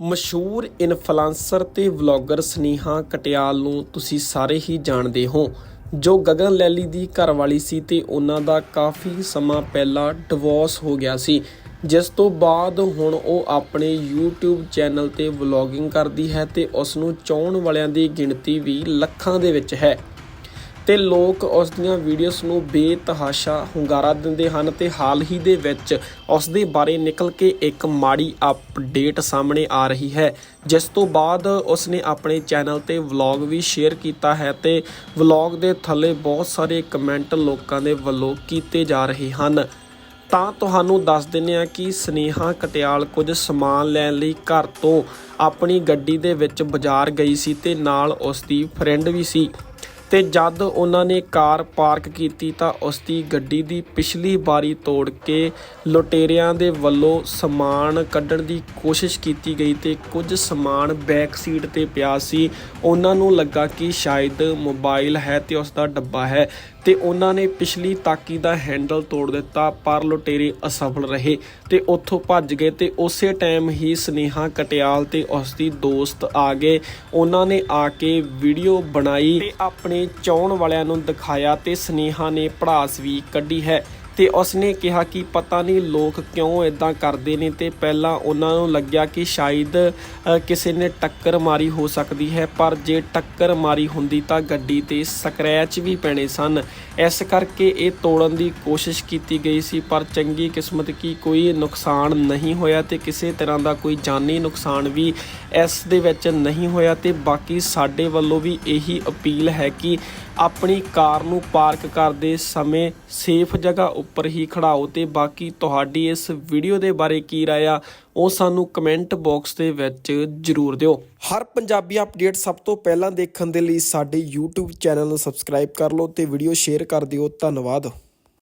ਮਸ਼ਹੂਰ ਇਨਫਲੂਐਂਸਰ ਤੇ ਵਲੌਗਰ ਸਨੇਹਾ ਕਟਿਆਲ ਨੂੰ ਤੁਸੀਂ ਸਾਰੇ ਹੀ ਜਾਣਦੇ ਹੋ, ਜੋ ਗਗਨ ਲੈਲੀ ਦੀ ਘਰਵਾਲੀ ਸੀ ਤੇ ਉਹਨਾਂ ਦਾ ਕਾਫੀ ਸਮਾਂ ਪਹਿਲਾਂ ਡਿਵੋਰਸ ਹੋ ਗਿਆ ਸੀ। ਜਿਸ ਤੋਂ ਬਾਅਦ ਹੁਣ ਉਹ ਆਪਣੇ YouTube ਚੈਨਲ ਤੇ ਵਲੌਗਿੰਗ ਕਰਦੀ ਹੈ ਤੇ ਉਸ ਨੂੰ ਚਾਹਣ ਵਾਲਿਆਂ ਦੀ ਗਿਣਤੀ ਵੀ ਲੱਖਾਂ ਦੇ ਵਿੱਚ ਹੈ। ਤੇ ਲੋਕ ਉਸ ਦੀਆਂ ਵੀਡੀਓਜ਼ ਨੂੰ ਬੇਤਹਾਸ਼ਾ ਹੁੰਗਾਰਾ ਦਿੰਦੇ ਹਨ ਤੇ ਹਾਲ ਹੀ ਦੇ ਵਿੱਚ ਉਸ ਦੇ ਬਾਰੇ ਨਿਕਲ ਕੇ ਇੱਕ ਮਾੜੀ ਅਪਡੇਟ ਸਾਹਮਣੇ ਆ ਰਹੀ ਹੈ, ਜਿਸ ਤੋਂ ਬਾਅਦ ਉਸ ਨੇ ਆਪਣੇ ਚੈਨਲ ਤੇ ਵਲੌਗ ਵੀ ਸ਼ੇਅਰ ਕੀਤਾ ਹੈ ਤੇ ਵਲੌਗ ਦੇ ਥੱਲੇ ਬਹੁਤ ਸਾਰੇ ਕਮੈਂਟ ਲੋਕਾਂ ਦੇ ਵੱਲੋਂ ਕੀਤੇ ਜਾ ਰਹੇ ਹਨ। ਤਾਂ ਤੁਹਾਨੂੰ ਦੱਸ ਦਿੰਨੇ ਆ ਕਿ ਸਨੇਹਾ ਕਟਿਆਲ ਕੁਝ ਸਮਾਨ ਲੈਣ ਲਈ ਘਰ ਤੋਂ ਆਪਣੀ ਗੱਡੀ ਦੇ ਵਿੱਚ ਬਾਜ਼ਾਰ ਗਈ ਸੀ ਤੇ ਨਾਲ ਉਸ ਦੀ ਫਰੈਂਡ ਵੀ ਸੀ। ਤੇ ਜਦ ਉਹਨਾਂ ਨੇ ਕਾਰ ਪਾਰਕ ਕੀਤੀ ਤਾਂ ਉਸ ਦੀ ਗੱਡੀ ਦੀ ਪਿਛਲੀ ਬਾਰੀ ਤੋੜ ਕੇ ਲੁਟੇਰਿਆਂ ਦੇ ਵੱਲੋਂ ਸਮਾਨ ਕੱਢਣ ਦੀ ਕੋਸ਼ਿਸ਼ ਕੀਤੀ ਗਈ ਤੇ ਕੁਝ ਸਮਾਨ ਬੈਕ ਸੀਟ ਤੇ ਪਿਆ ਸੀ। ਉਹਨਾਂ ਨੂੰ ਲੱਗਾ ਕਿ ਸ਼ਾਇਦ ਮੋਬਾਈਲ ਹੈ ਤੇ ਉਸ ਦਾ ਡੱਬਾ ਹੈ ਤੇ ਉਹਨਾਂ ਨੇ ਪਿਛਲੀ ਤਾਕੀ ਦਾ ਹੈਂਡਲ ਤੋੜ ਦਿੱਤਾ, ਪਰ ਲੁਟੇਰੇ ਅਸਫਲ ਰਹੇ ਤੇ ਉੱਥੋਂ ਭੱਜ ਗਏ ਤੇ ਉਸੇ ਟਾਈਮ ਹੀ ਸਨੇਹਾ ਕਟਿਆਲ ਤੇ ਉਸ ਦੀ ਦੋਸਤ ਆ ਗਏ। ਉਹਨਾਂ ਨੇ ਆ ਕੇ ਵੀਡੀਓ ਬਣਾਈ ਤੇ ਆਪਣੇ ਚੋਣ ਵਾਲਿਆਂ ਨੂੰ ਦਿਖਾਇਆ ਤੇ ਸਨੇਹਾ ਨੇ ਪੜਾਸ ਵੀ ਕੱਢੀ ਹੈ। ਤੇ ਉਸਨੇ ਕਿਹਾ ਕਿ ਪਤਾ ਨਹੀਂ ਲੋਕ ਕਿਉਂ ਇਦਾਂ ਕਰਦੇ ਨੇ ਤੇ ਪਹਿਲਾਂ ਉਹਨਾਂ ਨੂੰ ਲੱਗਿਆ ਕਿ ਸ਼ਾਇਦ ਕਿਸੇ ਨੇ ਟੱਕਰ ਮਾਰੀ ਹੋ ਸਕਦੀ ਹੈ, ਪਰ ਜੇ ਟੱਕਰ ਮਾਰੀ ਹੁੰਦੀ ਤਾਂ ਗੱਡੀ ਤੇ ਸਕ੍ਰੈਚ ਵੀ ਪੈਣੇ ਸਨ। ਇਸ ਕਰਕੇ ਇਹ ਤੋੜਨ ਦੀ ਕੋਸ਼ਿਸ਼ ਕੀਤੀ ਗਈ ਸੀ, ਪਰ ਚੰਗੀ ਕਿਸਮਤ ਕੀ ਕੋਈ ਨੁਕਸਾਨ ਨਹੀਂ ਹੋਇਆ ਤੇ ਕਿਸੇ ਤਰ੍ਹਾਂ ਦਾ ਕੋਈ ਜਾਨੀ ਨੁਕਸਾਨ ਵੀ ਇਸ ਦੇ ਵਿੱਚ ਨਹੀਂ ਹੋਇਆ ਤੇ ਬਾਕੀ ਸਾਡੇ ਵੱਲੋਂ ਵੀ ਇਹੀ ਅਪੀਲ ਹੈ ਕਿ ਆਪਣੀ ਕਾਰ ਨੂੰ ਪਾਰਕ ਕਰਦੇ ਸਮੇਂ ਸੇਫ ਜਗ੍ਹਾ ਉੱਪਰ ਹੀ ਖੜਾਓ ਤੇ ਬਾਕੀ ਤੁਹਾਡੀ ਇਸ ਵੀਡੀਓ ਦੇ ਬਾਰੇ ਕੀ ਰਾਏ ਆ, ਉਹ ਸਾਨੂੰ ਕਮੈਂਟ ਬਾਕਸ ਦੇ ਵਿੱਚ ਜਰੂਰ ਦਿਓ। ਹਰ ਪੰਜਾਬੀ ਅਪਡੇਟ ਸਭ ਤੋਂ ਪਹਿਲਾਂ ਦੇਖਣ ਦੇ ਲਈ ਸਾਡੇ YouTube ਚੈਨਲ ਨੂੰ ਸਬਸਕ੍ਰਾਈਬ ਕਰ ਲਓ ਤੇ ਵੀਡੀਓ ਸ਼ੇਅਰ ਕਰ ਦਿਓ। ਧੰਨਵਾਦ।